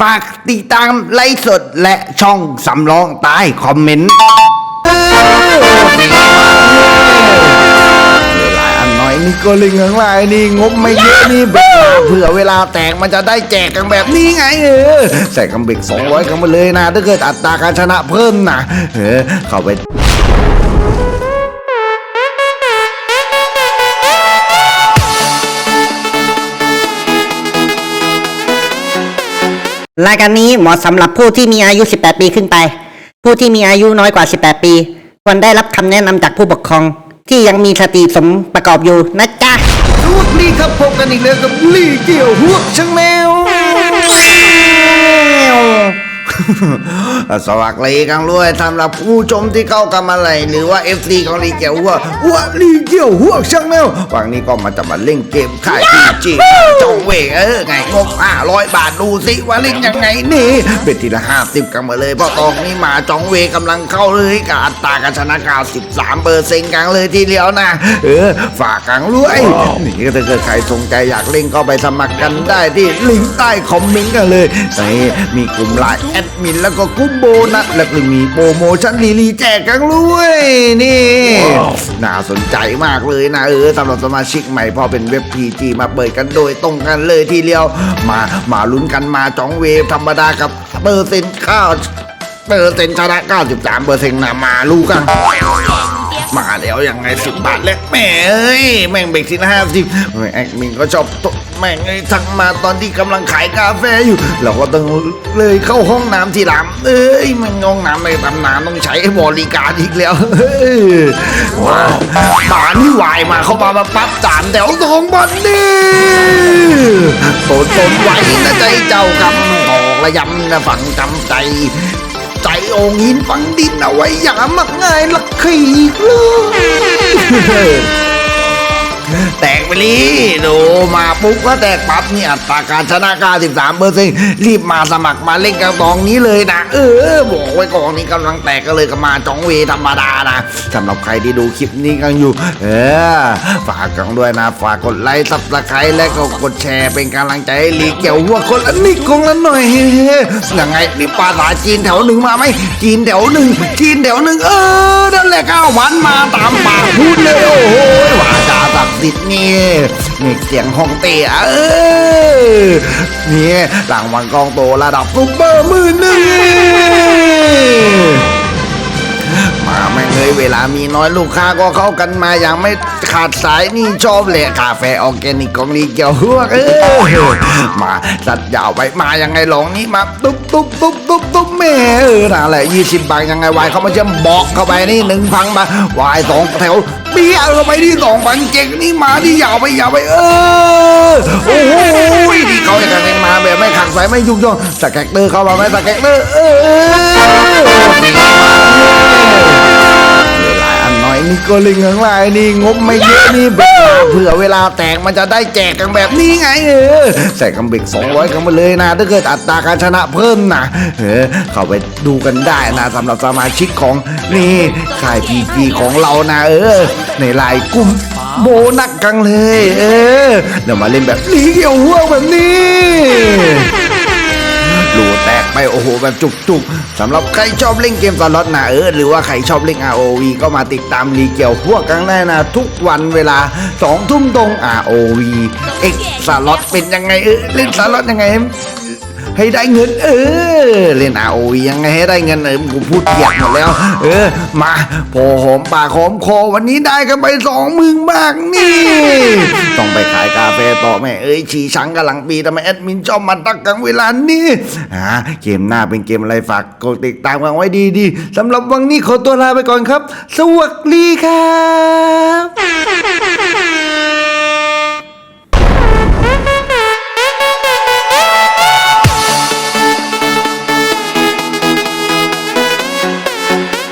ฝากติดตามไลฟ์สดและช่องสำรองใต้คอมเมนต์เวลาอันน้อยนี่ก็เลยเงินลายนี่งบไม่เยอะนี่เวลาเผื่อเวลาแตกมันจะได้แจกกันแบบนี้ไงเออใส่กำเบก200กันมาเลยนะ ถ้าเกิดอัตราการชนะเพิ่มนะเออเข้าไป รายการนี้เหมาะสำหรับผู้ที่มีอายุ 18 ปีขึ้นไป ผู้ที่มีอายุน้อยกว่า 18 ปี ควรได้รับคำแนะนำจากผู้ปกครอง ที่ยังมีสติสมประกอบอยู่นะจ๊ะสวัสดีครับพบกันอีกแล้วกับลี่เกี่ยวหัวช่างแมว สวัสดีกันด้วยสำหรับผู้ชมที่เข้ากันมาเลยหรือว่า FC ของลีเกี่ยวหัวหัวลีเกี่ยวหัวช่างแมววันนี้ก็มาจะมาเล่นเกมค่ายพีจีจองเวกเออไงงบ500 บาทดูสิว่าเล่นยังไงนี่เป็นทีละ50กันมาเลยเพราะตอนนี้มาจองเวกำลังเข้าเลยกับอัตราการชนะ93เปอร์เซ็นต์กันเลยทีเดียวนะเออฝากกันด้วยนี่ถ้าเกิดใครสนใจอยากเล่นก็ไปสมัครกันได้ที่ลิงก์ใต้คอมเมนต์กันเลยนี่มีกลุ่มไลน์แอดมินแล้วก็กลุ่มโบนัสแล้วก็มีโปรโมชั่นลีๆแจกกันด้วยนี่ น่าสนใจมากเลยนะเออสำหรับสมาชิกใหม่พอเป็นเว็บ PG มาเปิดกันโดยตรงกันเลยทีเดียว มามาลุ้นกันมาจองเวฟธรรมดากับเปอร์เซ็นต์ข้าวเปอร์เซ็นต์ชนะ93เปอร์เซ็นต์นะมาลูกันมาแล้วยังไงสิบบาทแล้วแหม่เอ้ยแม่งเบรกสินะห้าสิบแอดมินก็ชอบตแม่งไอ้ทั้งมาตอนที่กำลังขายกาแฟอยู่ เราก็ต้องเลยเข้าห้องน้ำทีหลังเอ้ยมันห้องน้ำในตำนานต้องใช้บริการอีกแล้วเฮ้าป่านี่วายมาเข้ามามาปั๊บจานแถวสองบันนี่โตตนไว้นะใจเจ้ากำออกระยำนะฝังจำใจใจองหินฝังดินเอาไว้อย่ามักง่ายลักขีกเลย แตกไปลีดูมาปุ๊บก็แตกปั๊บนี่อัตราการชนะ93เปอร์เซ็นต์รีบมาสมัครมาเล่นกับกองนี้เลยนะ เออ บอกไว้กองนี้กำลังแตกก็เลยก็มาจองเวธรรมดานะสำหรับใครที่ดูคลิปนี้กันอยู่ เออ ฝากกันด้วยนะ ฝากกดไลค์ซับสไครต์และก็กดแชร์เป็นกำลังใจให้ลีเกี่ยวหัวคนละนิดคงละหน่อยเฮ้ยังไงนี่ภาษาจีนแถวหนึ่งมาไหมจีนแถวหนึ่งจีนแถวหนึ่งเออนั่นแหละก้าวันมาตามปากพูดเลยโอ้โห จาศักดิ์สิทธิ์นี่นี่เสียงห้องเตะเออนี่รางวัลกองโตระดับซุปเปอร์มือหนึ่งาแม่งเลยเวลามีน้อยลูกค้าก็เข้ากันมาอย่างไม่ขาดสายนี่ชอบเลยกาแฟออร์แกนิกของลีเกี่ยวหัวเออมาสัตว์ยาวไปมายังไงลองนี้มาตุ๊บตุ๊บตุ๊บตุ๊บตุ๊บแม่เออนั่นแหละยี่สิบบาทยังไงวายเขามาเชื่อมบอกเข้าไปนี่หนึ่งพังมาวายสองแถวเบี้ยเข้าไปที่สองพันเจ็ดนี่มาที่ยาวไปยาวไปเออโอ้โหนี่เขาจะกันเองมาแบบไม่ขัดสายไม่ยุ่งยงสแกกเตอร์เข้ามาไหมสแกกเตอร์เออ นน้อยนี่ก็เลยเงินลายนี่งบไม่เยอะนี่เผื่อเวลาแตกมันจะได้แจกกันแบบนี้ไงเออใส่กำเบก200กันมาเลยนะ ถ้าเกิดอัตราการชนะเพิ่มนะเออเข้าไปดูกันได้นะสำหรับสมาชิกของนี่ค่ายพีจีของเรานะเออ ในไลน์กลุ่มโบนักกันเลย เออเดี๋ยวมาเล่นแบบลีเกี่ยวหัวแบบนี้ แบบจุกๆสำหรับใครชอบเล่นเกมสล็อตนะเออหรือว่าใครชอบเล่น ROV ก็มาติดตามรีเกี่ยวพวกกันได้นะ ทุกวันเวลา2ทุ่มตรง ROV X สล็อตเป็นยังไงเออเล่นสล็อตยังไง ให้ได้เงิน เออ เล่น ROV ยังไงให้ได้เงินเออกูพูดเกียดหมดแล้ว เออ มาพอหอมปากหอมคอวันนี้ได้กันไปสองหมื่นบาทนี่ ต้องไปขายกาแฟต่อแม่เอ้ยฉีชังกำลังปีทำไมแอดมินชอบมาตักกลางเวลานี้อ่าเกมหน้าเป็นเกมอะไรฝากกดติดตามกันไว้ดีๆสำหรับวันนี้ขอตัวลาไปก่อนครับ สวัสดีครับ